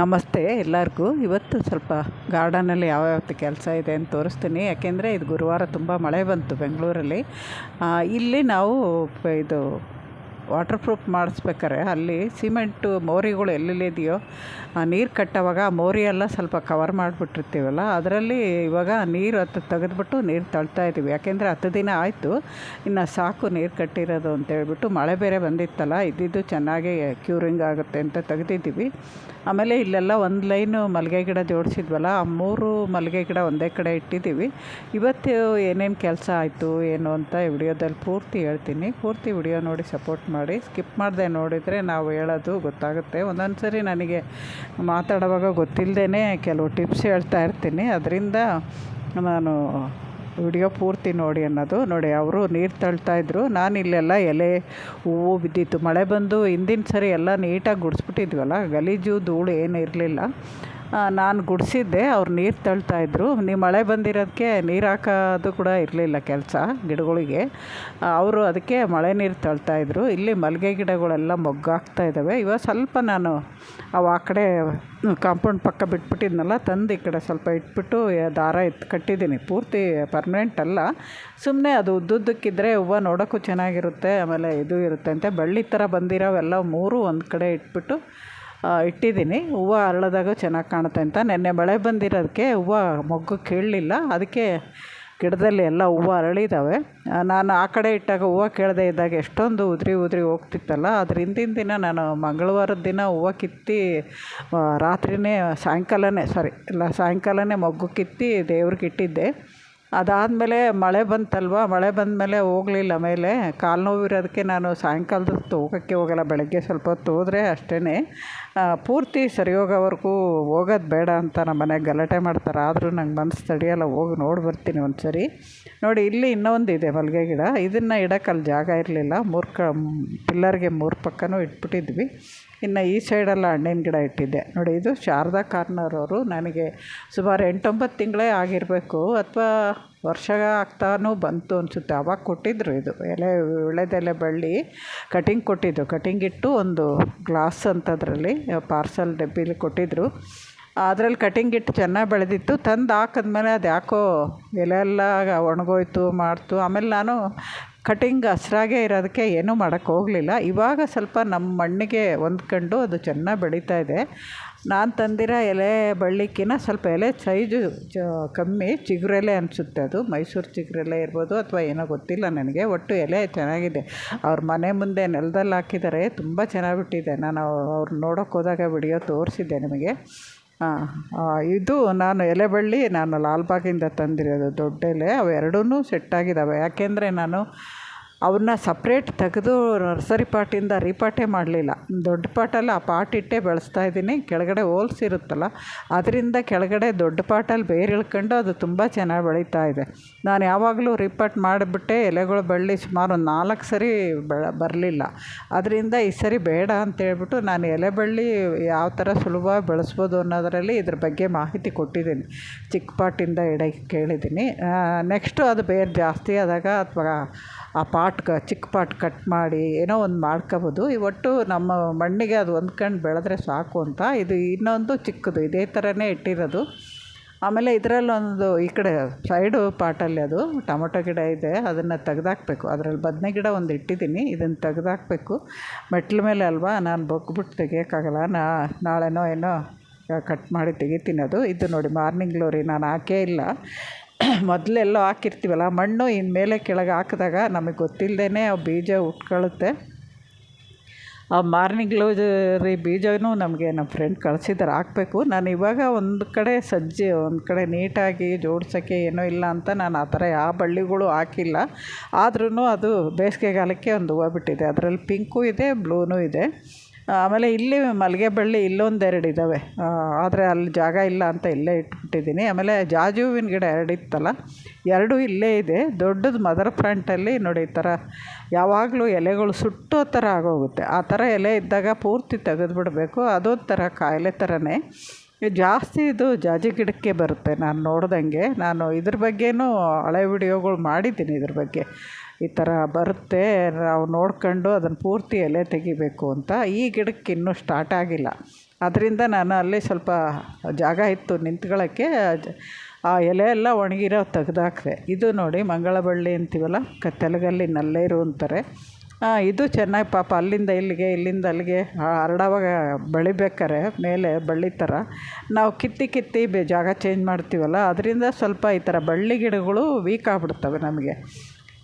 ನಮಸ್ತೆ ಎಲ್ಲರಿಗೂ. ಇವತ್ತು ಸ್ವಲ್ಪ ಗಾರ್ಡನಲ್ಲಿ ಯಾವ್ಯಾವ ಕೆಲಸ ಇದೆ ಅಂತ ತೋರಿಸ್ತೀನಿ. ಯಾಕೆಂದರೆ ಇದು ಗುರುವಾರ ತುಂಬ ಮಳೆ ಬಂತು ಬೆಂಗಳೂರಲ್ಲಿ. ಇಲ್ಲಿ ನಾವು ಇದು ವಾಟರ್ ಪ್ರೂಫ್ ಮಾಡಿಸ್ಬೇಕಾರೆ ಅಲ್ಲಿ ಸಿಮೆಂಟು ಮೋರಿಗಳು ಎಲ್ಲೆಲ್ಲಿದೆಯೋ ನೀರು ಕಟ್ಟೋವಾಗ ಆ ಮೋರಿ ಎಲ್ಲ ಸ್ವಲ್ಪ ಕವರ್ ಮಾಡಿಬಿಟ್ಟಿರ್ತೀವಲ್ಲ, ಅದರಲ್ಲಿ ಇವಾಗ ನೀರು ಹತ್ತು ತೆಗೆದ್ಬಿಟ್ಟು ನೀರು ತಳ್ತಾ ಇದ್ದೀವಿ ಯಾಕೆಂದರೆ ಹತ್ತು ದಿನ ಆಯಿತು, ಇನ್ನು ಸಾಕು ನೀರು ಕಟ್ಟಿರೋದು ಅಂತೇಳ್ಬಿಟ್ಟು ಮಳೆ ಬೇರೆ ಬಂದಿತ್ತಲ್ಲ, ಇದ್ದಿದ್ದು ಚೆನ್ನಾಗಿ ಕ್ಯೂರಿಂಗ್ ಆಗುತ್ತೆ ಅಂತ ತೆಗೆದಿದ್ದೀವಿ. ಆಮೇಲೆ ಇಲ್ಲೆಲ್ಲ ಒಂದು ಲೈನು ಮಲ್ಲಿಗೆ ಗಿಡ ಜೋಡಿಸಿದ್ವಲ್ಲ, ಆ ಮೂರು ಮಲ್ಲಿಗೆ ಗಿಡ ಒಂದೇ ಕಡೆ ಇಟ್ಟಿದ್ದೀವಿ. ಇವತ್ತು ಏನೇನು ಕೆಲಸ ಆಯಿತು, ಏನು ಅಂತ ವಿಡಿಯೋದಲ್ಲಿ ಪೂರ್ತಿ ಹೇಳ್ತೀನಿ. ಪೂರ್ತಿ ವಿಡಿಯೋ ನೋಡಿ ಸಪೋರ್ಟ್ ಮಾಡಿ ಸ್ಕಿಪ್ ಮಾಡದೆ ನೋಡಿದರೆ ನಾವು ಹೇಳೋದು ಗೊತ್ತಾಗುತ್ತೆ. ಒಂದೊಂದು ಸರಿ ನನಗೆ ಮಾತಾಡುವಾಗ ಗೊತ್ತಿಲ್ಲದೇ ಕೆಲವು ಟಿಪ್ಸ್ ಹೇಳ್ತಾ ಇರ್ತೀನಿ. ಅದರಿಂದ ನಾನು ವಿಡಿಯೋ ಪೂರ್ತಿ ನೋಡಿ ಅನ್ನೋದು. ನೋಡಿ, ಅವರು ನೀರು ತಳ್ತಾ ಇದ್ರು. ನಾನು ಇಲ್ಲೆಲ್ಲ ಎಲೆ ಹೂವು ಬಿದ್ದಿತ್ತು. ಮಳೆ ಬಂದು ಹಿಂದಿನ ಸರಿ ಎಲ್ಲ ನೀಟಾಗಿ ಗುಡಿಸ್ಬಿಟ್ಟಿದ್ವಲ್ಲ, ಗಲೀಜು ಧೂಳು ಏನು ಇರಲಿಲ್ಲ. ನಾನು ಗುಡಿಸಿದ್ದೆ, ಅವ್ರು ನೀರು ತಳ್ತಾ ಇದ್ರು. ನೀವು ಮಳೆ ಬಂದಿರೋದಕ್ಕೆ ನೀರು ಹಾಕೋದು ಕೂಡ ಇರಲಿಲ್ಲ ಕೆಲಸ ಗಿಡಗಳಿಗೆ. ಅವರು ಅದಕ್ಕೆ ಮಳೆ ನೀರು ತಳ್ತಾ ಇದ್ರು. ಇಲ್ಲಿ ಮಲ್ಲಿಗೆ ಗಿಡಗಳೆಲ್ಲ ಮೊಗ್ಗಾಗ್ತಾ ಇದ್ದಾವೆ ಇವಾಗ ಸ್ವಲ್ಪ ನಾನು ಅವು ಆ ಕಡೆ ಕಾಂಪೌಂಡ್ ಪಕ್ಕ ಬಿಟ್ಬಿಟ್ಟಿದ್ನಲ್ಲ, ತಂದು ಈ ಕಡೆ ಸ್ವಲ್ಪ ಇಟ್ಬಿಟ್ಟು ದಾರ ಎತ್ತು ಕಟ್ಟಿದ್ದೀನಿ. ಪೂರ್ತಿ ಪರ್ಮನೆಂಟ್ ಅಲ್ಲ. ಸುಮ್ಮನೆ ಅದು ಉದ್ದುದ್ದಕ್ಕಿದ್ರೆ ಹೂವ ನೋಡೋಕ್ಕೂ ಚೆನ್ನಾಗಿರುತ್ತೆ, ಆಮೇಲೆ ಇದು ಇರುತ್ತೆ ಅಂತ. ಬಳ್ಳಿ ಥರ ಬಂದಿರೋವೆಲ್ಲ ಮೂರು ಒಂದು ಕಡೆ ಇಟ್ಬಿಟ್ಟು ಇಟ್ಟಿದ್ದೀನಿ. ಹೂವು ಅರಳಿದಾಗ ಚೆನ್ನಾಗಿ ಕಾಣುತ್ತೆ ಅಂತ. ನೆನ್ನೆ ಮಳೆ ಬಂದಿರೋದಕ್ಕೆ ಹೂವು ಮೊಗ್ಗು ಕೇಳಲಿಲ್ಲ. ಅದಕ್ಕೆ ಗಿಡದಲ್ಲಿ ಎಲ್ಲ ಹೂವು ಅರಳಿದ್ದಾವೆ ನಾನು ಆ ಕಡೆ ಇಟ್ಟಾಗ ಹೂವು ಕೇಳದೆ ಇದ್ದಾಗ ಎಷ್ಟೊಂದು ಉದುರಿ ಉದುರಿ ಹೋಗ್ತಿತ್ತಲ್ಲ. ಅದ್ರ ಹಿಂದಿನ ದಿನ ನಾನು ಮಂಗಳವಾರದ ದಿನ ಹೂವು ಕಿತ್ತಿ ರಾತ್ರಿಯೇ ಸಾಯಂಕಾಲನೇ ಸಾರಿ ಇಲ್ಲ, ಸಾಯಂಕಾಲನೇ ಮೊಗ್ಗು ಕಿತ್ತಿ ದೇವ್ರಿಗೆ ಇಟ್ಟಿದ್ದೆ. ಅದಾದಮೇಲೆ ಮಳೆ ಬಂತಲ್ವ? ಮಳೆ ಬಂದಮೇಲೆ ಹೋಗಲಿಲ್ಲ ಮೇಲೆ. ಕಾಲು ನೋವಿರೋದಕ್ಕೆ ನಾನು ಸಾಯಂಕಾಲದ ಹೊತ್ತು ಹೋಗೋಕ್ಕೆ ಹೋಗಲ್ಲ, ಬೆಳಗ್ಗೆ ಸ್ವಲ್ಪ ಹೊತ್ತು ಹೋದರೆ ಅಷ್ಟೇ ಪೂರ್ತಿ ಸರಿ ಹೋಗೋವರೆಗೂ ಹೋಗೋದು ಬೇಡ ಅಂತ ನಮ್ಮ ಮನೆಗೆ ಗಲಾಟೆ ಮಾಡ್ತಾರೆ. ಆದರೂ ನಂಗೆ ಮನಸ್ಸು ತಡೆಯಲ್ಲ, ಹೋಗಿ ನೋಡಿ ಬರ್ತೀನಿ ಒಂದು ಸರಿ ನೋಡಿ, ಇಲ್ಲಿ ಇನ್ನೊಂದು ಇದೆ ಮಲ್ಲಿಗೆ ಗಿಡ. ಇದನ್ನು ಇಡೋಕ್ಕಲ್ಲಿ ಜಾಗ ಇರಲಿಲ್ಲ. ಮೂರು ಕ ಪಿಲ್ಲರ್ಗೆ ಮೂರು ಪಕ್ಕನೂ ಇಟ್ಬಿಟ್ಟಿದ್ವಿ. ಇನ್ನು ಈ ಸೈಡೆಲ್ಲ ಹಣ್ಣಿನ ಗಿಡ ಇಟ್ಟಿದ್ದೆ. ನೋಡಿ, ಇದು ಶಾರದಾ ಕಾರ್ನರ್ ಅವರು ನನಗೆ ಸುಮಾರು ಎಂಟೊಂಬತ್ತು ತಿಂಗಳೇ ಆಗಿರಬೇಕು. ಅಥವಾ ವರ್ಷ ಆಗ್ತಾನೂ ಬಂತು ಅನಿಸುತ್ತೆ. ಅವಾಗ ಕೊಟ್ಟಿದ್ದರು ಇದು. ಎಲೆ ವಿಳೆದೆಲೆ ಬಳ್ಳಿ ಕಟಿಂಗ್ ಕೊಟ್ಟಿದ್ದು ಕಟಿಂಗ್ ಇಟ್ಟು ಒಂದು ಗ್ಲಾಸ್ ಅಂತದ್ರಲ್ಲಿ ಪಾರ್ಸಲ್ ಡಬ್ಬಿಲಿ ಕೊಟ್ಟಿದ್ದರು ಅದರಲ್ಲಿ ಕಟಿಂಗ್ ಇಟ್ಟು ಚೆನ್ನಾಗಿ ಬೆಳೆದಿತ್ತು. ತಂದು ಹಾಕಿದ್ಮೇಲೆ ಅದು ಯಾಕೋ ಎಲೆ ಎಲ್ಲ ಒಣಗೋಯ್ತು, ಮಾಡ್ತು. ಆಮೇಲೆ ನಾನು ಕಟಿಂಗ್ ಹಸ್ರಾಗೇ ಇರೋದಕ್ಕೆ ಏನೂ ಮಾಡೋಕ್ಕೆ ಹೋಗಲಿಲ್ಲ. ಇವಾಗ ಸ್ವಲ್ಪ ನಮ್ಮ ಮಣ್ಣಿಗೆ ಹೊಂದ್ಕೊಂಡು ಅದು ಚೆನ್ನಾಗಿ ಬೆಳೀತಾ ಇದೆ. ನಾನು ತಂದಿರೋ ಎಲೆ ಬಳ್ಳಿಕ್ಕಿಂತ ಸ್ವಲ್ಪ ಎಲೆ ಸೈಜು ಚ, ಕಮ್ಮಿ ಚಿಗುರೆಲೆ ಅನಿಸುತ್ತೆ ಅದು. ಮೈಸೂರು ಚಿಗುರೆಲೆ ಇರ್ಬೋದು ಅಥವಾ ಏನೋ ಗೊತ್ತಿಲ್ಲ ನನಗೆ, ಒಟ್ಟು ಎಲೆ ಚೆನ್ನಾಗಿದೆ. ಅವ್ರ ಮನೆ ಮುಂದೆ ನೆಲದಲ್ಲಿ ಹಾಕಿದ್ದಾರೆ ತುಂಬ ಚೆನ್ನಾಗಿ ಬಿಟ್ಟಿದೆ ನಾನು ಅವ್ರು ನೋಡೋಕೆ ಹೋದಾಗ ವಿಡಿಯೋ ತೋರಿಸಿದ್ದೆ ನಿಮಗೆ. ಹಾಂ ಇದು ನಾನು ಎಲೆ ಬಳ್ಳಿ ನಾನು ಲಾಲ್ಬಾಗಿಂದ ತಂದಿರೋದು ದೊಡ್ಡ ಎಲೆ ಅವೆರಡೂ ಸೆಟ್ಟಾಗಿದ್ದಾವೆ ಯಾಕೆಂದರೆ ನಾನು ಅವನ್ನ ಸಪ್ರೇಟ್ ತೆಗೆದು ನರ್ಸರಿ ಪಾಟಿಂದ ರೀಪಾಟೇ ಮಾಡಲಿಲ್ಲ. ದೊಡ್ಡ ಪಾಟಲ್ಲಿ ಆ ಪಾಟ್ ಇಟ್ಟೇ ಬೆಳೆಸ್ತಾ ಇದ್ದೀನಿ. ಕೆಳಗಡೆ ಹೋಲ್ಸ್ ಇರುತ್ತಲ್ಲ, ಅದರಿಂದ ಕೆಳಗಡೆ ದೊಡ್ಡ ಪಾಟಲ್ಲಿ ಬೇರೆ ಇಳ್ಕೊಂಡು ಅದು ತುಂಬ ಚೆನ್ನಾಗಿ ಬೆಳೀತಾ ಇದೆ. ನಾನು ಯಾವಾಗಲೂ ರೀಪಾಟ್ ಮಾಡಿಬಿಟ್ಟೆ, ಎಲೆಗಳು ಬಳ್ಳಿ ಸುಮಾರು ನಾಲ್ಕು ಸರಿ ಬರಲಿಲ್ಲ. ಅದರಿಂದ ಈ ಸರಿ ಬೇಡ ಅಂತೇಳ್ಬಿಟ್ಟು ನಾನು ಎಲೆ ಬಳ್ಳಿ ಯಾವ ಥರ ಸುಲಭವಾಗಿ ಬೆಳೆಸ್ಬೋದು ಅನ್ನೋದರಲ್ಲಿ ಇದ್ರ ಬಗ್ಗೆ ಮಾಹಿತಿ ಕೊಟ್ಟಿದ್ದೀನಿ. ಚಿಕ್ಕ ಪಾಟಿಂದ ಇಡಕ್ಕೆ ಕೇಳಿದ್ದೀನಿ. ನೆಕ್ಸ್ಟು ಅದು ಬೇರೆ ಜಾಸ್ತಿ ಆದಾಗ ಅಥವಾ ಆ ಪಾಟ್ ಕ ಚಿಕ್ಕ ಪಾಟ್ ಕಟ್ ಮಾಡಿ ಏನೋ ಒಂದು ಮಾಡ್ಕೋಬೋದು. ಒಟ್ಟು ನಮ್ಮ ಮಣ್ಣಿಗೆ ಅದು ಹೊಂದ್ಕೊಂಡು ಬೆಳೆದ್ರೆ ಸಾಕು ಅಂತ. ಇದು ಇನ್ನೊಂದು ಚಿಕ್ಕದು, ಇದೇ ಥರನೇ ಇಟ್ಟಿರೋದು. ಆಮೇಲೆ ಇದರಲ್ಲೊಂದು ಈ ಕಡೆ ಸೈಡು ಪಾಟಲ್ಲಿ ಅದು ಟೊಮೊಟೊ ಗಿಡ ಇದೆ, ಅದನ್ನು ತೆಗ್ದಾಕ್ಬೇಕು. ಅದರಲ್ಲಿ ಬದನೆ ಗಿಡ ಒಂದು ಇಟ್ಟಿದ್ದೀನಿ, ಇದನ್ನು ತೆಗ್ದಾಕ್ಬೇಕು. ಮೆಟ್ಲ ಮೇಲೆ ಅಲ್ವಾ, ನಾನು ಬಗ್ಬಿಟ್ಟು ತೆಗಿಯೋಕ್ಕಾಗಲ್ಲ. ನಾ, ನಾಳೆನೋ ಏನೋ ಕಟ್ ಮಾಡಿ ತೆಗಿತೀನಿ ಅದು. ಇದು ನೋಡಿ ಮಾರ್ನಿಂಗ್ ಗ್ಲೋರಿ, ನಾನು ಹಾಕೇ ಇಲ್ಲ. ಮೊದಲೆಲ್ಲೋ ಹಾಕಿರ್ತೀವಲ್ಲ, ಮಣ್ಣು ಇನ್ನು ಮೇಲೆ ಕೆಳಗೆ ಹಾಕಿದಾಗ ನಮಗೆ ಗೊತ್ತಿಲ್ಲದೇ ಆ ಬೀಜ ಉಟ್ಕೊಳ್ಳುತ್ತೆ ಆ ಮಾರ್ನಿಂಗ್ ಗ್ಲೋರಿ ಬೀಜವೂ ನಮಗೆ ನಮ್ಮ ಫ್ರೆಂಡ್ ಕಳಿಸಿದ್ರೆ, ಹಾಕಬೇಕು. ನಾನು ಇವಾಗ ಒಂದು ಕಡೆ ಸಜ್ಜೆ, ಒಂದು ಕಡೆ ನೀಟಾಗಿ ಜೋಡ್ಸೋಕ್ಕೆ ಏನೂ ಇಲ್ಲ ಅಂತ ನಾನು ಆ ಥರ ಯಾವ ಬಳ್ಳಿಗಳು ಹಾಕಿಲ್ಲ. ಆದ್ರೂ ಅದು ಬೇಸಿಗೆಗಾಲಕ್ಕೆ ಒಂದು ಹೂವು ಬಿಟ್ಟಿದೆ. ಅದರಲ್ಲಿ ಪಿಂಕು ಇದೆ, ಬ್ಲೂನೂ ಇದೆ. ಆಮೇಲೆ ಇಲ್ಲಿ ಮಲ್ಲಿಗೆ ಬಳ್ಳಿ ಇಲ್ಲೊಂದೆರಡು ಇದ್ದಾವೆ ಆದರೆ ಅಲ್ಲಿ ಜಾಗ ಇಲ್ಲ ಅಂತ ಇಲ್ಲೇ ಇಟ್ಬಿಟ್ಟಿದ್ದೀನಿ. ಆಮೇಲೆ ಜಾಜಿ ಹೂವಿನ ಗಿಡ ಎರಡು ಇತ್ತಲ್ಲ, ಎರಡೂ ಇಲ್ಲೇ ಇದೆ. ದೊಡ್ಡದು ಮದರ್ ಫ್ರಂಟಲ್ಲಿ ನೋಡಿ ಈ ಥರ ಯಾವಾಗಲೂ ಎಲೆಗಳು ಸುಟ್ಟೋ ಥರ ಆಗೋಗುತ್ತೆ. ಆ ಥರ ಎಲೆ ಇದ್ದಾಗ ಪೂರ್ತಿ ತೆಗೆದುಬಿಡಬೇಕು. ಅದೊಂಥರ ಕಾಯಿಲೆ ಥರನೇ ಜಾಸ್ತಿ ಇದು ಜಾಜಿ ಗಿಡಕ್ಕೆ ಬರುತ್ತೆ. ನಾನು ನೋಡ್ದಂಗೆ. ನಾನು ಇದ್ರ ಬಗ್ಗೆನೂ ಹಳೆ ವಿಡಿಯೋಗಳು ಮಾಡಿದ್ದೀನಿ ಇದ್ರ ಬಗ್ಗೆ. ಈ ಥರ ಬರುತ್ತೆ, ನಾವು ನೋಡ್ಕೊಂಡು ಅದನ್ನು ಪೂರ್ತಿ ಎಲೆ ತೆಗಿಬೇಕು ಅಂತ. ಈ ಗಿಡಕ್ಕೆ ಇನ್ನೂ ಸ್ಟಾರ್ಟ್ ಆಗಿಲ್ಲ. ಅದರಿಂದ ನಾನು ಅಲ್ಲಿ ಸ್ವಲ್ಪ ಜಾಗ ಇತ್ತು ನಿಂತ್ಕೊಳ್ಳೋಕ್ಕೆ, ಆ ಎಲೆ ಎಲ್ಲ ಒಣಗಿರೋ ತೆಗ್ದಾಕ್ದೆ. ಇದು ನೋಡಿ ಮಂಗಳ ಬಳ್ಳಿ ಅಂತೀವಲ್ಲ ಕ ತೆಲುಗಲ್ಲಿ ನಲ್ಲೇರು ಅಂತಾರೆ. ಇದು ಚೆನ್ನಾಗಿ ಪಾಪ ಅಲ್ಲಿಂದ ಇಲ್ಲಿಗೆ, ಇಲ್ಲಿಂದ ಅಲ್ಲಿಗೆ ಹರಡವಾಗ ಬೆಳಿಬೇಕಾರೆ ಮೇಲೆ ಬಳ್ಳಿ ಥರ. ನಾವು ಕಿತ್ತಿ ಕಿತ್ತಿ ಬೆ, ಜಾಗ ಚೇಂಜ್ ಮಾಡ್ತೀವಲ್ಲ, ಅದರಿಂದ ಸ್ವಲ್ಪ ಈ ಥರ ಬಳ್ಳಿ ಗಿಡಗಳು ವೀಕ್ ಆಗ್ಬಿಡ್ತವೆ ನಮಗೆ.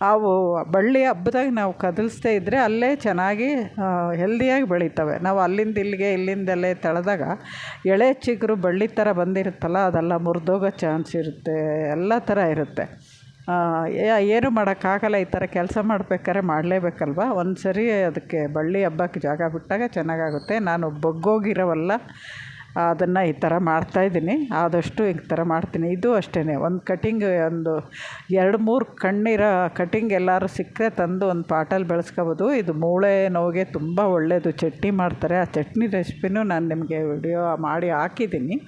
ಅವು ಬಳ್ಳಿ ಹಬ್ಬದಾಗ ನಾವು ಕದಲಿಸ್ದೇ ಇದ್ದರೆ ಅಲ್ಲೇ ಚೆನ್ನಾಗಿ ಹೆಲ್ದಿಯಾಗಿ ಬೆಳಿತವೆ. ನಾವು ಅಲ್ಲಿಂದ ಇಲ್ಲಿಗೆ ಇಲ್ಲಿಂದಲ್ಲೇ ತಳೆದಾಗ ಎಳೆ ಚಿಗುರು ಬಳ್ಳಿ ಥರ ಬಂದಿರುತ್ತಲ್ಲ, ಅದೆಲ್ಲ ಮುರಿದೋಗೋ ಚಾನ್ಸ್ ಇರುತ್ತೆ. ಎಲ್ಲ ಥರ ಇರುತ್ತೆ. ಏನು ಮಾಡೋಕ್ಕಾಗಲ್ಲ, ಈ ಥರ ಕೆಲಸ ಮಾಡ್ಬೇಕಾದ್ರೆ ಮಾಡಲೇಬೇಕಲ್ವ? ಒಂದು ಸರಿ ಅದಕ್ಕೆ ಬಳ್ಳಿ ಹಬ್ಬಕ್ಕೆ ಜಾಗ ಬಿಟ್ಟಾಗ ಚೆನ್ನಾಗಾಗುತ್ತೆ. ನಾನು ಬಗ್ಗೋಗಿರೋವಲ್ಲ. ಅದನ್ನು ಈ ಥರ ಮಾಡ್ತಾಯಿದ್ದೀನಿ ಆದಷ್ಟು ಈ ಥರ ಮಾಡ್ತೀನಿ. ಇದು ಅಷ್ಟೇ ಒಂದು ಕಟಿಂಗ್ ಒಂದು ಎರಡು ಮೂರು ಕಣ್ಣಿರೋ ಕಟಿಂಗ್ ಎಲ್ಲರೂ ಸಿಕ್ಕರೆ ತಂದು ಒಂದು ಪಾಟಲ್ಲಿ ಬೆಳೆಸ್ಕೋಬೋದು. ಇದು ಮೂಳೆ ನೋವಿಗೆ ತುಂಬ ಒಳ್ಳೆಯದು ಚಟ್ನಿ ಮಾಡ್ತಾರೆ. ಆ ಚಟ್ನಿ ರೆಸಿಪಿನೂ ನಾನು ನಿಮಗೆ ವಿಡಿಯೋ ಮಾಡಿ ಹಾಕಿದ್ದೀನಿ.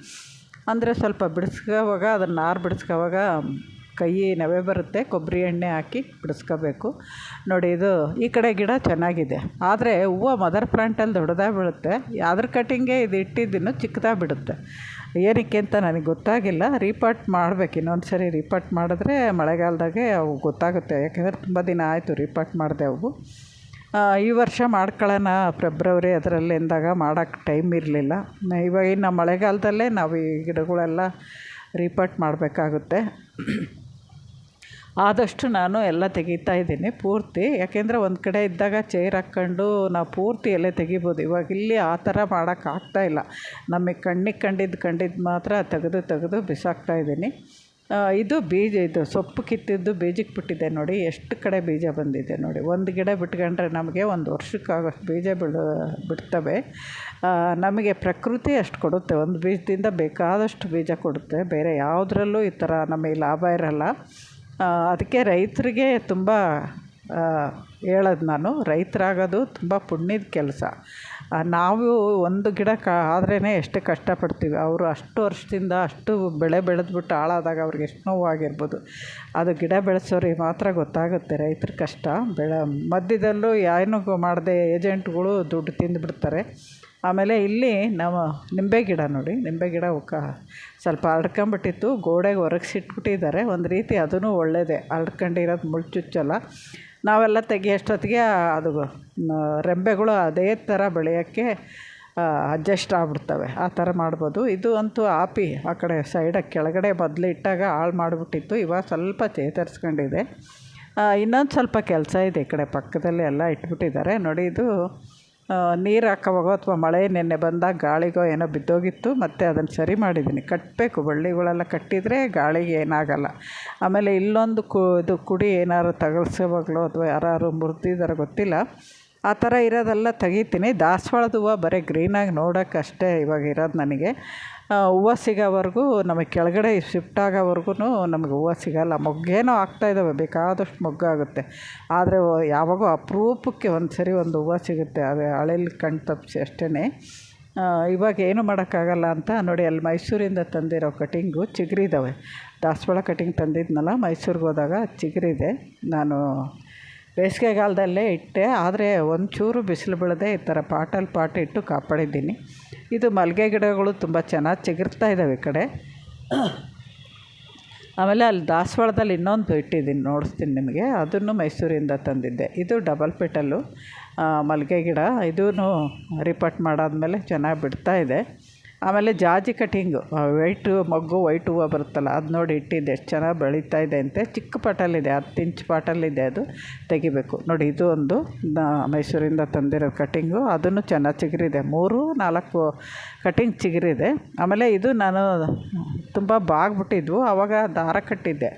ಅಂದರೆ ಸ್ವಲ್ಪ ಬಿಡಿಸ್ಕೋವಾಗ, ಅದನ್ನು ನಾರು ಬಿಡಿಸ್ಕೋವಾಗ ಕೈ ನವೆ ಬರುತ್ತೆ, ಕೊಬ್ಬರಿ ಎಣ್ಣೆ ಹಾಕಿ ಬಿಡಿಸ್ಕೋಬೇಕು. ನೋಡಿ ಇದು ಈ ಕಡೆ ಗಿಡ ಚೆನ್ನಾಗಿದೆ. ಆದರೆ ಹೂವು ಮದರ್ ಪ್ಲಾಂಟಲ್ಲಿ ದೊಡ್ಡದಾಗಿ ಬೀಳುತ್ತೆ. ಅದ್ರ ಕಟಿಂಗೇ ಇದು ಇಟ್ಟಿದ್ದನ್ನು ಚಿಕ್ಕದಾಗಿ ಬಿಡುತ್ತೆ. ಏನಕ್ಕೆ ಅಂತ ನನಗೆ ಗೊತ್ತಾಗಿಲ್ಲ. ರೀಪಾಟ್ ಮಾಡ್ಬೇಕು. ಇನ್ನೊಂದು ಸರಿ ರೀಪಾಟ್ ಮಾಡಿದ್ರೆ ಮಳೆಗಾಲದಾಗೆ ಅವು ಗೊತ್ತಾಗುತ್ತೆ. ಯಾಕೆಂದರೆ ತುಂಬ ದಿನ ಆಯಿತು ರೀಪಾಟ್ ಮಾಡಿದೆ ಅವು. ಈ ವರ್ಷ ಮಾಡ್ಕೊಳ್ಳೋಣ. ಫೆಬ್ರವರಿ ಅದರಲ್ಲಿಂದಾಗ ಮಾಡೋಕ್ಕೆ ಟೈಮ್ ಇರಲಿಲ್ಲ. ಇವಾಗ ಇನ್ನು ಮಳೆಗಾಲದಲ್ಲೇ ನಾವು ಈ ಗಿಡಗಳೆಲ್ಲ ರೀಪಾಟ್ ಮಾಡಬೇಕಾಗುತ್ತೆ. ಆದಷ್ಟು ನಾನು ಎಲ್ಲ ತೆಗಿತಾ ಇದ್ದೀನಿ ಪೂರ್ತಿ. ಯಾಕೆಂದರೆ ಒಂದು ಕಡೆ ಇದ್ದಾಗ ಚೇರ್ ಹಾಕ್ಕೊಂಡು ನಾವು ಪೂರ್ತಿ ಎಲೆ ತೆಗಿಬೋದು. ಇವಾಗ ಇಲ್ಲಿ ಆ ಥರ ಮಾಡೋಕ್ಕಾಗ್ತಾಯಿಲ್ಲ ನಮಗೆ ಕಣ್ಣಿಗೆ ಕಂಡಿದ್ದು ಕಂಡಿದ್ದು ಮಾತ್ರ ತೆಗೆದು ತೆಗೆದು ಬಿಸಾಕ್ತಾ ಇದ್ದೀನಿ. ಇದು ಬೀಜ, ಇದು ಸೊಪ್ಪು ಕಿತ್ತಿದ್ದು ಬೀಜಕ್ಕೆ ಬಿಟ್ಟಿದೆ ನೋಡಿ. ಎಷ್ಟು ಕಡೆ ಬೀಜ ಬಂದಿದೆ ನೋಡಿ. ಒಂದು ಗಿಡ ಬಿಟ್ಕೊಂಡ್ರೆ ನಮಗೆ ಒಂದು ವರ್ಷಕ್ಕಾಗೋಷ್ಟು ಬೀಜ ಬಿಡು, ಬಿಡ್ತವೆ. ನಮಗೆ ಪ್ರಕೃತಿ ಅಷ್ಟು ಕೊಡುತ್ತೆ. ಒಂದು ಬೀಜದಿಂದ ಬೇಕಾದಷ್ಟು ಬೀಜ ಕೊಡುತ್ತೆ. ಬೇರೆ ಯಾವುದ್ರಲ್ಲೂ ಈ ಥರ ನಮಗೆ ಲಾಭ ಇರೋಲ್ಲ. ಅದಕ್ಕೆ ರೈತರಿಗೆ ತುಂಬ ಹೇಳೋದು ನಾನು, ರೈತರಾಗೋದು ತುಂಬ ಪುಣ್ಯದ ಕೆಲಸ. ನಾವು ಒಂದು ಗಿಡ ಕ ಆದ್ರೇ ಎಷ್ಟು ಕಷ್ಟಪಡ್ತೀವಿ. ಅವರು ಅಷ್ಟು ವರ್ಷದಿಂದ ಅಷ್ಟು ಬೆಳೆ ಬೆಳೆದ್ಬಿಟ್ಟು ಹಾಳಾದಾಗ ಅವ್ರಿಗೆ ಎಷ್ಟು ನೋವಾಗಿರ್ಬೋದು. ಅದು ಗಿಡ ಬೆಳೆಸೋರಿಗೆ ಮಾತ್ರ ಗೊತ್ತಾಗುತ್ತೆ ರೈತರ ಕಷ್ಟ. ಬೆಳೆ, ಮಧ್ಯದಲ್ಲೂ ಏನೂ ಮಾಡದೆ ಏಜೆಂಟ್ಗಳು ದುಡ್ಡು ತಿಂದುಬಿಡ್ತಾರೆ. ಆಮೇಲೆ ಇಲ್ಲಿ ನಾವು ನಿಂಬೆ ಗಿಡ ನೋಡಿ, ನಿಂಬೆ ಗಿಡ ಅವಕ್ಕೆ ಸ್ವಲ್ಪ ಅರಡ್ಕೊಂಬಿಟ್ಟಿತ್ತು ಗೋಡೆಗೆ ಒರಗಿಸಿಟ್ಬಿಟ್ಟಿದ್ದಾರೆ ಒಂದು ರೀತಿ ಅದೂ ಒಳ್ಳೆಯದೇ ಅರ್ಡ್ಕೊಂಡಿರೋದು ಮುಳ್ಳು ಚುಚ್ಚಲ್ಲ. ನಾವೆಲ್ಲ ತೆಗಿಯೋಷ್ಟೊತ್ತಿಗೆ ಅದು ರೆಂಬೆಗಳು ಅದೇ ಥರ ಬೆಳೆಯೋಕ್ಕೆ ಅಡ್ಜಸ್ಟ್ ಆಗ್ಬಿಡ್ತವೆ. ಆ ಥರ ಮಾಡ್ಬೋದು. ಇದು ಅಂತೂ ಆಪಿ ಆ ಕಡೆ ಸೈಡಾಗಿ ಕೆಳಗಡೆ ಮೊದಲು ಇಟ್ಟಾಗ ಹಾಳು ಮಾಡಿಬಿಟ್ಟಿತ್ತು. ಇವಾಗ ಸ್ವಲ್ಪ ಚೇತರಿಸ್ಕೊಂಡಿದೆ. ಇನ್ನೊಂದು ಸ್ವಲ್ಪ ಕೆಲಸ ಇದೆ ಈ ಕಡೆ ಪಕ್ಕದಲ್ಲಿ ಎಲ್ಲ ಇಟ್ಬಿಟ್ಟಿದ್ದಾರೆ. ನೋಡಿ, ಇದು ನೀರು ಹಾಕೋವಾಗೋ ಅಥವಾ ಮಳೆ ನೆನ್ನೆ ಬಂದಾಗ ಗಾಳಿಗೋ ಏನೋ ಬಿದ್ದೋಗಿತ್ತು, ಮತ್ತು ಅದನ್ನು ಸರಿ ಮಾಡಿದ್ದೀನಿ ಕಟ್ಟಬೇಕು ಬಳ್ಳಿಗಳೆಲ್ಲ ಕಟ್ಟಿದರೆ ಗಾಳಿಗೆ ಏನಾಗಲ್ಲ. ಆಮೇಲೆ ಇಲ್ಲೊಂದು ಕು, ಇದು ಕುಡಿ ಏನಾದ್ರು ತಗಲ್ಸೋವಾಗಲೋ ಅಥವಾ ಯಾರಾದ್ರು ಮುರಿದಿದ್ದಾರೋ ಗೊತ್ತಿಲ್ಲ, ಆ ಥರ ಇರೋದೆಲ್ಲ ತೆಗಿತೀನಿ. ದಾಸವಾಳದ ಹೂವು ಬರೀ ಗ್ರೀನಾಗಿ ನೋಡೋಕ್ಕಷ್ಟೇ ಇವಾಗ ಇರೋದು ನನಗೆ. ಹೂವು ಸಿಗೋವರೆಗೂ ನಮಗೆ ಕೆಳಗಡೆ ಶಿಫ್ಟ್ ಆಗೋವರೆಗೂ ನಮಗೆ ಹೂವು ಸಿಗೋಲ್ಲ. ಮೊಗ್ಗೇನೋ ಆಗ್ತಾಯಿದ್ದಾವೆ ಬೇಕಾದಷ್ಟು ಮೊಗ್ಗಾಗುತ್ತೆ ಆದರೆ ಯಾವಾಗೋ ಅಪರೂಪಕ್ಕೆ ಒಂದು ಸರಿ ಒಂದು ಹೂವು ಸಿಗುತ್ತೆ. ಅದು ಹಳೇಲಿ ಕಣ್ಣು ತಪ್ಪಿಸಿ ಅಷ್ಟೇ ಇವಾಗ ಏನು ಮಾಡೋಕ್ಕಾಗಲ್ಲ ಅಂತ ನೋಡಿ, ಅಲ್ಲಿ ಮೈಸೂರಿಂದ ತಂದಿರೋ ಕಟಿಂಗು ಚಿಗುರಿದ್ದಾವೆ ದಾಸವಾಳ ಕಟಿಂಗ್ ತಂದಿದ್ನಲ್ಲ, ಮೈಸೂರಿಗೆ ಹೋದಾಗ ಚಿಗುರಿದೆ. ನಾನು ಬೇಸಿಗೆಗಾಲದಲ್ಲೇ ಇಟ್ಟೆ. ಆದರೆ ಒಂಚೂರು ಬಿಸಿಲು ಬೀಳದೆ ಈ ಥರ ಪಾಟಲ್ಲಿ ಪಾಟ್ ಇಟ್ಟು ಕಾಪಾಡಿದ್ದೀನಿ. ಇದು ಮಲ್ಲಿಗೆ ಗಿಡಗಳು ತುಂಬ ಚೆನ್ನಾಗಿ ಚಿಗುರ್ತಾ ಇದ್ದಾವೆ ಈ ಕಡೆ. ಆಮೇಲೆ ಅಲ್ಲಿ ದಾಸವಾಳದಲ್ಲಿ ಇನ್ನೊಂದು ಇಟ್ಟಿದ್ದೀನಿ, ನೋಡಿಸ್ತೀನಿ ನಿಮಗೆ. ಅದನ್ನು ಮೈಸೂರಿಂದ ತಂದಿದ್ದೆ. ಇದು ಡಬಲ್ ಪೆಟಲ್ಲು ಮಲ್ಲಿಗೆ ಗಿಡ. ಇದೂ ರಿಪೋರ್ಟ್ ಮಾಡಾದ್ಮೇಲೆ ಚೆನ್ನಾಗಿ ಬಿಡ್ತಾ ಇದೆ. ಆಮೇಲೆ ಜಾಜಿ ಕಟಿಂಗು ವೈಟು ಮಗ್ಗು, ವೈಟ್ ಹೂವು ಬರುತ್ತಲ್ಲ, ಅದು ನೋಡಿ ಇಟ್ಟಿದ್ದೆ. ಎಷ್ಟು ಚೆನ್ನಾಗಿ ಬೆಳೀತಾ ಇದೆ ಅಂತೆ. ಚಿಕ್ಕ ಪಾಟಲ್ಲಿದೆ, ಹತ್ತು ಇಂಚ್ ಪಾಟಲ್ಲಿದೆ ಅದು. ತೆಗಿಬೇಕು. ನೋಡಿ, ಇದು ಒಂದು ಮೈಸೂರಿಂದ ತಂದಿರೋ ಕಟಿಂಗು. ಅದನ್ನು ಚೆನ್ನಾಗಿ ಚಿಗುರಿದೆ. ಮೂರು, ನಾಲ್ಕು ಕಟಿಂಗ್ ಚಿಗುರಿದೆ. ಆಮೇಲೆ ಇದು ನಾನು ತುಂಬ ಬಾಗ್ಬಿಟ್ಟಿದ್ವು. ಆವಾಗ ದಾರ ಕಟ್ಟಿದ್ದೆ.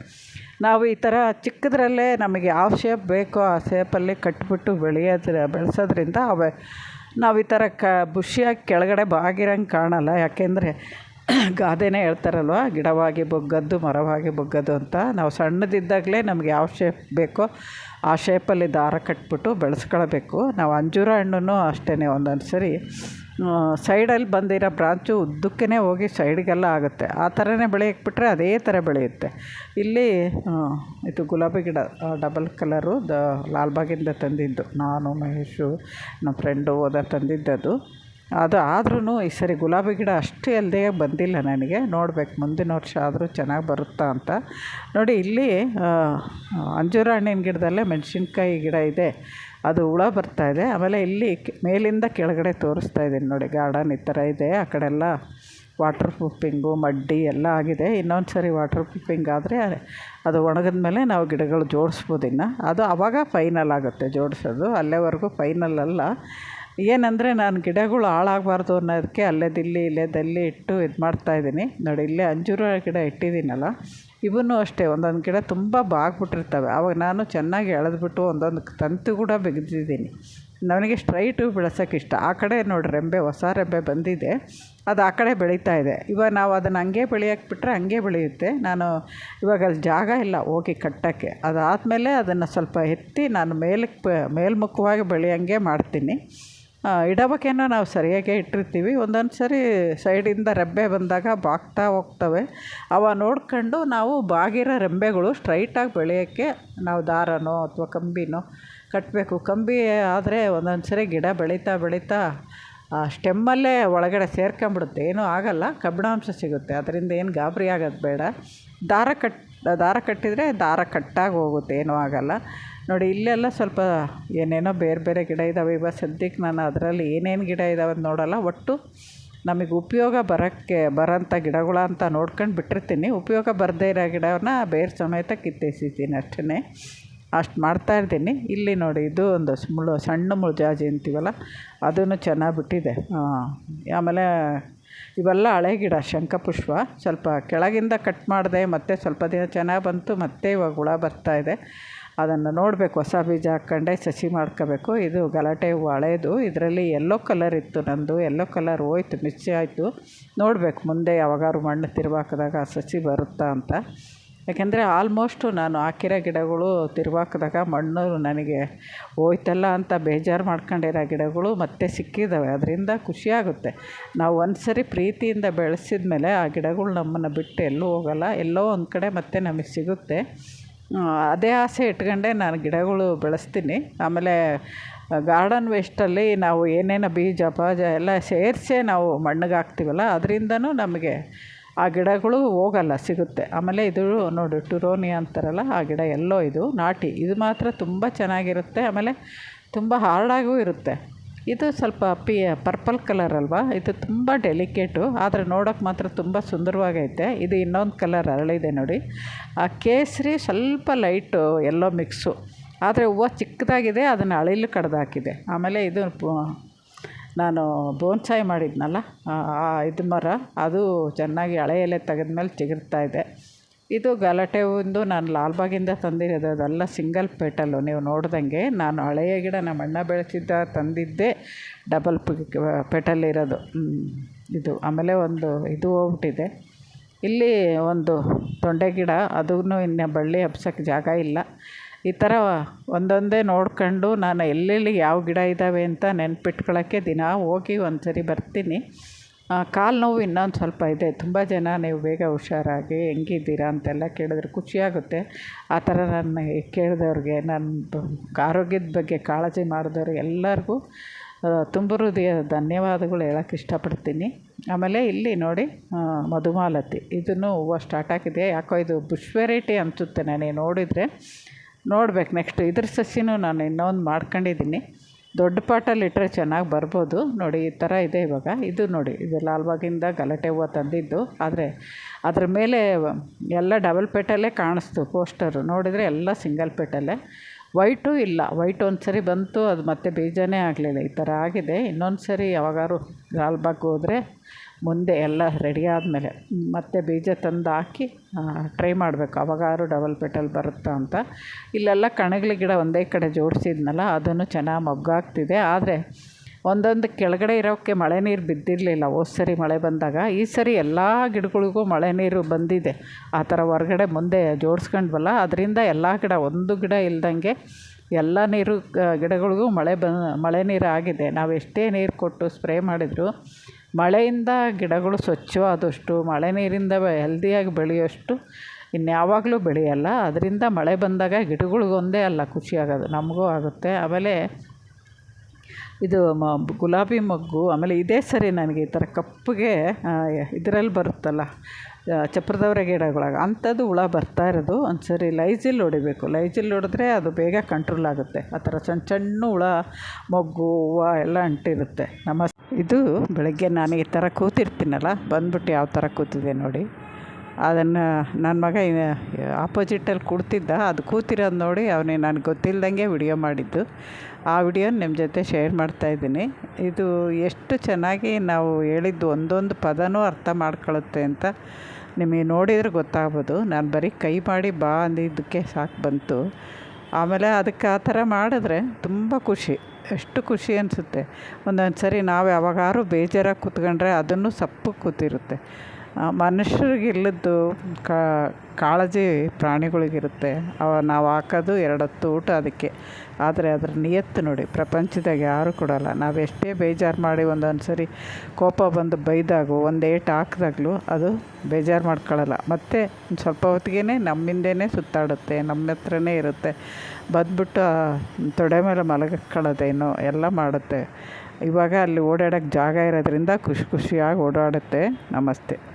ನಾವು ಈ ಥರ ಚಿಕ್ಕದ್ರಲ್ಲೇ ನಮಗೆ ಯಾವ ಶೇಪ್ ಬೇಕೋ ಆ ಶೇಪಲ್ಲಿ ಕಟ್ಬಿಟ್ಟು ಬೆಳೆಯೋದ್ರ, ಬೆಳೆಸೋದ್ರಿಂದ ಅವೆ ನಾವು ಈ ಥರ ಕ ಬುಷಿಯಾಗಿ ಕೆಳಗಡೆ ಬಾಗಿರಂಗೆ ಕಾಣಲ್ಲ. ಯಾಕೆಂದರೆ ಗಾದೆನೇ ಹೇಳ್ತಾರಲ್ವ, ಗಿಡವಾಗಿ ಬೊಗ್ಗದ್ದು, ಮರವಾಗಿ ಬೊಗ್ಗದ್ದು ಅಂತ. ನಾವು ಸಣ್ಣದಿದ್ದಾಗಲೇ ನಮ್ಗೆ ಯಾವ ಶೇಪ್ ಬೇಕೋ ಆ ಶೇಪಲ್ಲಿ ದಾರ ಕಟ್ಬಿಟ್ಟು ಬೆಳೆಸ್ಕೊಳ್ಬೇಕು. ನಾವು ಅಂಜೂರ ಹಣ್ಣು ಅಷ್ಟೇ ಒಂದೊಂದು ಸರಿ ಸೈಡಲ್ಲಿ ಬಂದಿರೋ ಬ್ರಾಂಚು ಉದ್ದಕ್ಕೇ ಹೋಗಿ ಸೈಡ್ಗೆಲ್ಲ ಆಗುತ್ತೆ. ಆ ಥರನೇ ಬೆಳೆಯಕ್ಕೆ ಬಿಟ್ಟರೆ ಅದೇ ಥರ ಬೆಳೆಯುತ್ತೆ. ಇಲ್ಲಿ ಇದು ಗುಲಾಬಿ ಗಿಡ ಡಬಲ್ ಕಲರು, ದ, ಲಾಲ್ಬಾಗಿಂದ ತಂದಿದ್ದು. ನಾನು, ಮಹೇಶು, ನಮ್ಮ ಫ್ರೆಂಡು ಹೋದ ತಂದಿದ್ದದು ಅದು. ಆದ್ರೂ ಈ ಸರಿ ಗುಲಾಬಿ ಗಿಡ ಅಷ್ಟು ಅಲ್ಲದೆ ಬಂದಿಲ್ಲ ನನಗೆ. ನೋಡ್ಬೇಕು, ಮುಂದಿನ ವರ್ಷ ಆದರೂ ಚೆನ್ನಾಗಿ ಬರುತ್ತಾ ಅಂತ. ನೋಡಿ, ಇಲ್ಲಿ ಅಂಜೂರ ಹಣ್ಣಿನ ಗಿಡದಲ್ಲೇ ಮೆಣಸಿನ್ಕಾಯಿ ಗಿಡ ಇದೆ. ಅದು ಹುಳ ಬರ್ತಾಯಿದೆ ಆಮೇಲೆ ಇಲ್ಲಿ ಮೇಲಿಂದ ಕೆಳಗಡೆ ತೋರಿಸ್ತಾ ಇದ್ದೀನಿ ನೋಡಿ, ಗಾರ್ಡನ್ ಈ ಥರ ಇದೆ. ಆ ಕಡೆ ಎಲ್ಲ ವಾಟರ್ ಪ್ರೂಫಿಂಗು, ಮಡ್ಡಿ ಎಲ್ಲ ಆಗಿದೆ. ಇನ್ನೊಂದು ಸರಿ ವಾಟರ್ ಪ್ರೂಫಿಂಗ್ ಆದರೆ ಅದು ಒಣಗಿದ ಮೇಲೆ ನಾವು ಗಿಡಗಳು ಜೋಡಿಸ್ಬೋದು ಇನ್ನು. ಅದು ಆವಾಗ ಫೈನಲ್ ಆಗುತ್ತೆ ಜೋಡಿಸೋದು. ಅಲ್ಲೇವರೆಗೂ ಫೈನಲ್ ಅಲ್ಲ. ಏನಂದರೆ ನಾನು ಗಿಡಗಳು ಹಾಳಾಗಬಾರ್ದು ಅನ್ನೋದಕ್ಕೆ ಅಲ್ಲೇದಿಲ್ಲಿ ಇಲ್ಲೇದಲ್ಲಿ ಇಟ್ಟು ಇದು ಮಾಡ್ತಾಯಿದ್ದೀನಿ ನೋಡಿ, ಇಲ್ಲೇ ಅಂಜೂರ ಗಿಡ ಇಟ್ಟಿದ್ದೀನಲ್ಲ, ಇವನ್ನೂ ಅಷ್ಟೇ, ಒಂದೊಂದು ಗಿಡ ತುಂಬ ಬಾಗ್ಬಿಟ್ಟಿರ್ತವೆ. ಆವಾಗ ನಾನು ಚೆನ್ನಾಗಿ ಎಳೆದ್ಬಿಟ್ಟು ಒಂದೊಂದು ತಂತು ಕೂಡ ಬಿಗಿದಿದ್ದೀನಿ. ನನಗೆ ಸ್ಟ್ರೈಟು ಬೆಳೆಸೋಕೆ ಇಷ್ಟ. ಆ ಕಡೆ ನೋಡಿ ರೆಂಬೆ, ಹೊಸ ರೆಂಬೆ ಬಂದಿದೆ. ಅದು ಆ ಕಡೆ ಬೆಳೀತಾ ಇದೆ. ಇವಾಗ ನಾವು ಅದನ್ನು ಹಂಗೆ ಬೆಳೆಯೋಕೆ ಬಿಟ್ಟರೆ ಹಂಗೆ ಬೆಳೆಯುತ್ತೆ. ನಾನು ಇವಾಗ ಅಲ್ಲಿ ಜಾಗ ಇಲ್ಲ, ಹೋಗಿ ಕಟ್ಟೋಕ್ಕೆ. ಅದಾದಮೇಲೆ ಅದನ್ನು ಸ್ವಲ್ಪ ಎತ್ತಿ ನಾನು ಮೇಲಕ್ಕೆ, ಮೇಲ್ಮುಖವಾಗಿ ಬೆಳೆಯೋಂಗೆ ಮಾಡ್ತೀನಿ. ಇಡಬೇಕೇನೋ ನಾವು ಸರಿಯಾಗೇ ಇಟ್ಟಿರ್ತೀವಿ. ಒಂದೊಂದು ಸರಿ ಸೈಡಿಂದ ರೆಂಬೆ ಬಂದಾಗ ಬಾಗ್ತಾ ಹೋಗ್ತವೆ. ಅವ ನೋಡ್ಕೊಂಡು ನಾವು ಬಾಗಿರೋ ರೆಂಬೆಗಳು ಸ್ಟ್ರೈಟಾಗಿ ಬೆಳೆಯೋಕ್ಕೆ ನಾವು ದಾರನೋ ಅಥವಾ ಕಂಬಿನೋ ಕಟ್ಟಬೇಕು ಕಂಬಿ ಆದರೆ ಒಂದೊಂದು ಸರಿ ಗಿಡ ಬೆಳೀತಾ ಬೆಳೀತಾ ಆ ಸ್ಟೆಮ್ಮಲ್ಲೇ ಒಳಗಡೆ ಸೇರ್ಕೊಂಬಿಡುತ್ತೆ. ಏನೂ ಆಗೋಲ್ಲ, ಕಬ್ಬಿಣಾಂಶ ಸಿಗುತ್ತೆ. ಅದರಿಂದ ಏನು ಗಾಬರಿ ಆಗೋದು ಬೇಡ. ದಾರ ಕಟ್, ದಾರ ಕಟ್ಟಿದರೆ ದಾರ ಕಟ್ಟಾಗಿ ಹೋಗುತ್ತೆ. ಏನೂ ಆಗೋಲ್ಲ. ನೋಡಿ, ಇಲ್ಲೆಲ್ಲ ಸ್ವಲ್ಪ ಏನೇನೋ ಬೇರೆ ಬೇರೆ ಗಿಡ ಇದ್ದಾವೆ ಇವಾಗ ಸದ್ಯಕ್ಕೆ ನಾನು ಅದರಲ್ಲಿ ಏನೇನು ಗಿಡ ಇದ್ದಾವೆ ಅಂತ ನೋಡೋಲ್ಲ. ಒಟ್ಟು ನಮಗೆ ಉಪಯೋಗ ಬರೋಕ್ಕೆ, ಬರೋಂಥ ಗಿಡಗಳು ಅಂತ ನೋಡ್ಕೊಂಡು ಬಿಟ್ಟಿರ್ತೀನಿ. ಉಪಯೋಗ ಬರದೇ ಇರೋ ಗಿಡವನ್ನು ಬೇರೆ ಸಮೇತ ಕಿತ್ತೆಸಿತೀನಿ ಅಷ್ಟೇ ಅಷ್ಟು ಮಾಡ್ತಾಯಿರ್ತೀನಿ ಇಲ್ಲಿ ನೋಡಿ, ಇದು ಒಂದು ಮುಳ್ಳು ಸಣ್ಣ ಮುಳ್ಳುಜಾಜಿ ಅಂತೀವಲ್ಲ ಅದನ್ನು ಚೆನ್ನಾಗಿ ಬಿಟ್ಟಿದೆ. ಆಮೇಲೆ ಇವೆಲ್ಲ ಹಳೆ ಗಿಡ, ಶಂಖಪುಷ್ಪ. ಸ್ವಲ್ಪ ಕೆಳಗಿಂದ ಕಟ್ ಮಾಡಿದೆ, ಮತ್ತು ಸ್ವಲ್ಪ ದಿನ ಚೆನ್ನಾಗಿ ಬಂತು, ಮತ್ತೆ ಇವಾಗ ಹುಳ ಬರ್ತಾಯಿದೆ ಅದನ್ನು ನೋಡಬೇಕು. ಹೊಸ ಬೀಜ ಹಾಕ್ಕೊಂಡೆ ಸಸಿ ಮಾಡ್ಕೋಬೇಕು. ಇದು ಗಲಾಟೆ ಹೂವು ಇದರಲ್ಲಿ ಎಲ್ಲೋ ಕಲರ್ ಇತ್ತು ನಂದು. ಎಲ್ಲೋ ಕಲರ್ ಹೋಯ್ತು ಮಿಸ್ ಆಯಿತು. ನೋಡಬೇಕು ಮುಂದೆ ಯಾವಾಗಾದ್ರು ಮಣ್ಣು ತಿರುವಾಕಿದಾಗ ಆ ಸಸಿ ಬರುತ್ತಾ ಅಂತ. ಯಾಕೆಂದರೆ ಆಲ್ಮೋಸ್ಟು ನಾನು ಹಾಕಿರೋ ಗಿಡಗಳು ತಿರುವಾಕಿದಾಗ ಮಣ್ಣು ನನಗೆ ಹೋಯ್ತಲ್ಲ ಅಂತ ಬೇಜಾರು ಮಾಡ್ಕೊಂಡಿರೋ ಗಿಡಗಳು ಮತ್ತೆ ಸಿಕ್ಕಿದ್ದಾವೆ ಅದರಿಂದ ಖುಷಿಯಾಗುತ್ತೆ ನಾವು ಒಂದು ಸರಿ ಪ್ರೀತಿಯಿಂದ ಬೆಳೆಸಿದ ಮೇಲೆ ಆ ಗಿಡಗಳು ನಮ್ಮನ್ನು ಬಿಟ್ಟು ಎಲ್ಲೂ ಹೋಗಲ್ಲ. ಎಲ್ಲೋ ಒಂದು ಕಡೆ ಮತ್ತೆ ನಮಗೆ ಸಿಗುತ್ತೆ. ಅದೇ ಆಸೆ ಇಟ್ಕೊಂಡೆ ನಾನು ಗಿಡಗಳು ಬೆಳೆಸ್ತೀನಿ. ಆಮೇಲೆ ಗಾರ್ಡನ್ ವೇಸ್ಟಲ್ಲಿ ನಾವು ಏನೇನು ಬೀಜ ಬಾಜ ಎಲ್ಲ ಸೇರಿಸೇ ನಾವು ಮಣ್ಣಿಗೆ ಹಾಕ್ತೀವಲ್ಲ, ಅದರಿಂದನೂ ನಮಗೆ ಆ ಗಿಡಗಳು ಹೋಗಲ್ಲ, ಸಿಗುತ್ತೆ. ಆಮೇಲೆ ಇದು ನೋಡಿ, ಟುರೋನಿ ಅಂತಾರಲ್ಲ, ಆ ಗಿಡ ಎಲ್ಲೋ ಇದು ನಾಟಿ. ಇದು ಮಾತ್ರ ತುಂಬ ಚೆನ್ನಾಗಿರುತ್ತೆ. ಆಮೇಲೆ ತುಂಬ ಹಾರ್ಡಾಗೂ ಇರುತ್ತೆ. ಇದು ಸ್ವಲ್ಪ ಪಿ, ಪರ್ಪಲ್ ಕಲರ್ ಅಲ್ವಾ? ಇದು ತುಂಬ ಡೆಲಿಕೇಟು ಆದರೆ ನೋಡೋಕೆ ಮಾತ್ರ ತುಂಬ ಸುಂದರವಾಗೈತೆ. ಇದು ಇನ್ನೊಂದು ಕಲರ್ ಅರಳಿದೆ ನೋಡಿ. ಆ ಕೇಸರಿ ಸ್ವಲ್ಪ ಲೈಟು ಎಲ್ಲೋ ಮಿಕ್ಸು ಆದರೆ ಹೂವು ಚಿಕ್ಕದಾಗಿದೆ, ಅದನ್ನು ಅಳಿಲು ಕಡ್ದಾಕಿದೆ ಆಮೇಲೆ ಇದು ನಾನು ಬೋನ್ಸಾಯಿ ಮಾಡಿದ್ನಲ್ಲ ಇದು ಮರ, ಅದು ಚೆನ್ನಾಗಿ ಹಳೆ ಎಲೆ ತೆಗೆದ್ಮೇಲೆ ಚಿಗುರ್ತಾ ಇದೆ. ಇದು ಗಲಾಟೆ ಒಂದು ನಾನು ಲಾಲ್ಬಾಗಿಂದ ತಂದಿರೋದು, ಅದೆಲ್ಲ ಸಿಂಗಲ್ ಪೆಟಲ್ಲು ನೀವು ನೋಡ್ದಂಗೆ ನಾನು ಹಳೆಯ ಗಿಡ ನಮ್ಮ ಅಣ್ಣ ಬೆಳೆಸಿದ್ದ ತಂದಿದ್ದೇ ಡಬಲ್ ಇರೋದು ಇದು ಆಮೇಲೆ ಒಂದು ಇದು ಹೋಗ್ಬಿಟ್ಟಿದೆ. ಇಲ್ಲಿ ಒಂದು ತೊಂಡೆ ಗಿಡ ಅದೂ ಇನ್ನು ಬಳ್ಳಿ ಹಬ್ಸೋಕ್ಕೆ ಜಾಗ ಇಲ್ಲ. ಈ ಥರ ಒಂದೊಂದೇ ನೋಡ್ಕೊಂಡು ನಾನು ಎಲ್ಲೆಲ್ಲಿ ಯಾವ ಗಿಡ ಇದ್ದಾವೆ ಅಂತ ನೆನ್ಪಿಟ್ಕೊಳ್ಳೋಕ್ಕೆ ದಿನ ಹೋಗಿ ಒಂದು ಸರಿ ಬರ್ತೀನಿ. ಕಾಲು ನೋವು ಇನ್ನೊಂದು ಸ್ವಲ್ಪ ಇದೆ. ತುಂಬ ಜನ ನೀವು ಬೇಗ ಹುಷಾರಾಗಿ ಹೆಂಗಿದ್ದೀರಾ ಅಂತೆಲ್ಲ ಕೇಳಿದ್ರೆ ಖುಷಿಯಾಗುತ್ತೆ. ಆ ಥರ ನಾನು ಕೇಳಿದವ್ರಿಗೆ, ನನ್ನ ಆರೋಗ್ಯದ ಬಗ್ಗೆ ಕಾಳಜಿ ಮಾಡಿದವ್ರು ಎಲ್ಲರಿಗೂ ತುಂಬ ಹೃದಯ ಧನ್ಯವಾದಗಳು ಹೇಳೋಕ್ಕೆ ಇಷ್ಟಪಡ್ತೀನಿ. ಆಮೇಲೆ ಇಲ್ಲಿ ನೋಡಿ ಮಧುಮಾಲತಿ. ಇದನ್ನು ಹೂವು ಸ್ಟಾರ್ಟ್ ಆಗಿದೆ. ಯಾಕೋ ಇದು ಬುಷ್ ವೆರೈಟಿ ಅನಿಸುತ್ತೆ. ನನಗೆ ನೋಡಿದರೆ ನೋಡ್ಬೇಕು. ನೆಕ್ಸ್ಟ್ ಇದ್ರ ಸಸಿನೂ ನಾನು ಇನ್ನೊಂದು ಮಾಡ್ಕೊಂಡಿದ್ದೀನಿ. ದೊಡ್ಡ ಪಾಟಲ್ಲಿ ಇಟ್ಟರೆ ಚೆನ್ನಾಗಿ ಬರ್ಬೋದು. ನೋಡಿ, ಈ ಥರ ಇದೆ ಇವಾಗ. ಇದು ನೋಡಿ ಇದು ಲಾಲ್ಬಾಗಿಂದ ಗಲಾಟೆ ಹೂವು ತಂದಿದ್ದು. ಆದರೆ ಅದ್ರ ಮೇಲೆ ಎಲ್ಲ ಡಬಲ್ ಪೇಟಲ್ಲೇ ಕಾಣಿಸ್ತು ಪೋಸ್ಟರು. ನೋಡಿದರೆ ಎಲ್ಲ ಸಿಂಗಲ್ ಪೇಟಲ್ಲೇ ವೈಟು ಇಲ್ಲ. ವೈಟ್ ಒಂದು ಸರಿ ಬಂತು, ಅದು ಮತ್ತೆ ಬೀಜನೇ ಆಗಲಿಲ್ಲ. ಈ ಥರ ಆಗಿದೆ. ಇನ್ನೊಂದು ಸರಿ ಯಾವಾಗಾದ್ರೂ ಲಾಲ್ಬಾಗ್ ಹೋದರೆ ಮುಂದೆ ಎಲ್ಲ ರೆಡಿ ಆದಮೇಲೆ ಮತ್ತೆ ಬೀಜ ತಂದು ಹಾಕಿ ಟ್ರೈ ಮಾಡಬೇಕು. ಅವಾಗಾದ್ರು ಡಬಲ್ ಪೆಟಲ್ ಬರುತ್ತಾ ಅಂತ. ಇಲ್ಲೆಲ್ಲ ಕಣಗಿಲೆ ಗಿಡ ಒಂದೇ ಕಡೆ ಜೋಡಿಸಿದ್ನಲ್ಲ, ಅದನ್ನು ಚೆನ್ನಾಗಿ ಮೊಗ್ಗಾಗ್ತಿದೆ. ಆದರೆ ಒಂದೊಂದು ಕೆಳಗಡೆ ಇರೋಕ್ಕೆ ಮಳೆ ನೀರು ಬಿದ್ದಿರಲಿಲ್ಲ. ಹೋದ ಸರಿ ಮಳೆ ಬಂದಾಗ ಈ ಸರಿ ಎಲ್ಲ ಗಿಡಗಳಿಗೂ ಮಳೆ ನೀರು ಬಂದಿದೆ. ಆ ಥರ ಹೊರಗಡೆ ಮುಂದೆ ಜೋಡಿಸ್ಕೊಂಡ್ಬಲ್ಲ ಅದರಿಂದ ಎಲ್ಲ ಗಿಡ ಒಂದು ಗಿಡ ಇಲ್ದಂಗೆ ಎಲ್ಲ ನೀರು ಗಿಡಗಳಿಗೂ ಮಳೆ ಬ, ಮಳೆ ನೀರು ಆಗಿದೆ. ನಾವು ಎಷ್ಟೇ ನೀರು ಕೊಟ್ಟು ಸ್ಪ್ರೇ ಮಾಡಿದರೂ ಮಳೆಯಿಂದ ಗಿಡಗಳು ಸ್ವಚ್ಛವಾದಷ್ಟು, ಮಳೆ ನೀರಿಂದ ಹೆಲ್ದಿಯಾಗಿ ಬೆಳೆಯೋಷ್ಟು ಇನ್ಯಾವಾಗಲೂ ಬೆಳೆಯಲ್ಲ. ಅದರಿಂದ ಮಳೆ ಬಂದಾಗ ಗಿಡಗಳಿಗೊಂದೇ ಅಲ್ಲ, ಖುಷಿಯಾಗೋದು, ನಮಗೂ ಆಗುತ್ತೆ. ಆಮೇಲೆ ಇದು ಮ, ಗುಲಾಬಿ ಮೊಗ್ಗು, ಆಮೇಲೆ ಇದೇ ಸರಿ ನನಗೆ ಈ ಥರ ಕಪ್ಪಿಗೆ ಇದರಲ್ಲಿ ಬರುತ್ತಲ್ಲ ಚಪ್ರದವರೆ ಗಿಡಗಳಾಗ, ಅಂಥದ್ದು ಹುಳ ಬರ್ತಾ ಇರೋದು. ಒಂದು ಸರಿ ಲೈಜಿಲ್ ಹೊಡಿಬೇಕು. ಲೈಜಿಲ್ ಹೊಡೆದ್ರೆ ಅದು ಬೇಗ ಕಂಟ್ರೋಲ್ ಆಗುತ್ತೆ. ಆ ಥರ ಸಣ್ಣ ಸಣ್ಣ ಹುಳ, ಮೊಗ್ಗು, ಹೂವು ಎಲ್ಲ ಅಂಟಿರುತ್ತೆ. ನಮ್ಮ ಇದು ಬೆಳಗ್ಗೆ ನಾನು ಈ ಥರ ಕೂತಿರ್ತೀನಲ್ಲ, ಬಂದ್ಬಿಟ್ಟು ಯಾವ ಥರ ಕೂತಿದೆ ನೋಡಿ. ಅದನ್ನು ನನ್ನ ಮಗ ಆಪೋಸಿಟಲ್ಲಿ ಕೂತಿದ್ದ ಅದು ಕೂತಿರೋದು ನೋಡಿ ಅವನೇ ನನಗೆ ಗೊತ್ತಿಲ್ಲದಂಗೆ ವಿಡಿಯೋ ಮಾಡಿದ್ದು. ಆ ವಿಡಿಯೋ ನಿಮ್ಮ ಜೊತೆ ಶೇರ್ ಮಾಡ್ತಾಯಿದ್ದೀನಿ ಇದು ಎಷ್ಟು ಚೆನ್ನಾಗಿ ನಾವು ಹೇಳಿದ್ದು ಒಂದೊಂದು ಪದನೂ ಅರ್ಥ ಮಾಡ್ಕೊಳ್ಳುತ್ತೆ ಅಂತ ನಿಮಗೆ ನೋಡಿದರೆ ಗೊತ್ತಾಗ್ಬೋದು. ನಾನು ಬರೀ ಕೈ ಮಾಡಿ ಬಾ ಅಂದಿದ್ದಕ್ಕೆ ಸಾಕು ಬಂತು. ಆಮೇಲೆ ಅದಕ್ಕೆ ಆ ಥರ ಮಾಡಿದ್ರೆ ತುಂಬ ಖುಷಿ. ಎಷ್ಟು ಖುಷಿ ಅನಿಸುತ್ತೆ. ಒಂದೊಂದು ಸರಿ ನಾವು ಯಾವಾಗಾದ್ರೂ ಬೇಜಾರಾಗಿ ಕೂತ್ಕೊಂಡ್ರೆ ಅದನ್ನು ಸಪ್ಪಗೆ ಕೂತಿರುತ್ತೆ. ಮನುಷ್ಯರಿಗಿಲ್ಲದ್ದು ಕಾಳಜಿ ಪ್ರಾಣಿಗಳಿಗಿರುತ್ತೆ. ಅವ ನಾವು ಹಾಕೋದು ಎರಡು ಹೊತ್ತು ಊಟ ಅದಕ್ಕೆ. ಆದರೆ ಅದರ ನಿಯತ್ತು ನೋಡಿ, ಪ್ರಪಂಚದಾಗ ಯಾರೂ ಕೊಡೋಲ್ಲ. ನಾವು ಎಷ್ಟೇ ಬೇಜಾರು ಮಾಡಿ ಒಂದೊಂದು ಸರಿ ಕೋಪ ಬಂದು ಬೈದಾಗೂ, ಒಂದು ಏಟು ಹಾಕ್ದಾಗ್ಲೂ ಅದು ಬೇಜಾರು ಮಾಡ್ಕೊಳ್ಳಲ್ಲ ಮತ್ತು ಸ್ವಲ್ಪ ಹೊತ್ತಿಗೆ ನಮ್ಮಿಂದೇ ಸುತ್ತಾಡುತ್ತೆ, ನಮ್ಮ ಹತ್ರನೇ ಇರುತ್ತೆ. ಬಂದ್ಬಿಟ್ಟು ತೊಡೆ ಮೇಲೆ ಮಲಗ್ಕೊಳ್ಳೋದೇನೋ ಎಲ್ಲ ಮಾಡುತ್ತೆ. ಇವಾಗ ಅಲ್ಲಿ ಓಡಾಡೋಕ್ಕೆ ಜಾಗ ಇರೋದ್ರಿಂದ ಖುಷಿ ಖುಷಿಯಾಗಿ ಓಡಾಡುತ್ತೆ. ನಮಸ್ತೆ.